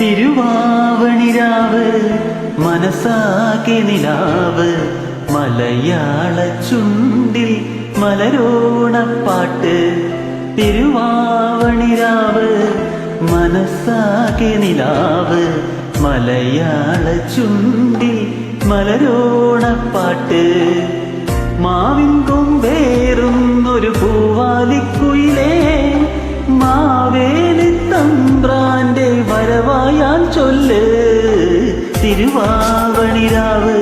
തിരുവാവണിരാവ് മനസ്സാകെ നിലാവ് മലയാള ചുണ്ടിൽ മലരോണപ്പാട്ട് തിരുവാവണിരാവ് മനസ്സാകെ നിലാവ് മലയാള ചുണ്ടിൽ മലരോണപ്പാട്ട് മാവിൻ തിരുവാവണിരാവ്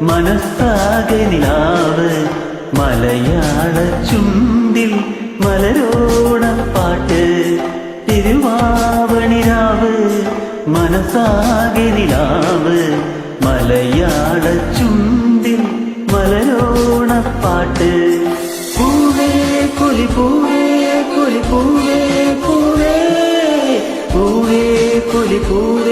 മനസ്സാകെ നിലാവ് മലയാള ചുണ്ടിൽ മലരോണപ്പാട്ട് തിരുവാവണിരാവ് മനസ്സാകെ നിലാവ് മലയാള ചുണ്ടിൽ മലരോണപ്പാട്ട് പൂവേ കൊലി പൂവേ കൊലി പൂവേ പൂവേ. പൂവേ കൊലി പൂവേ.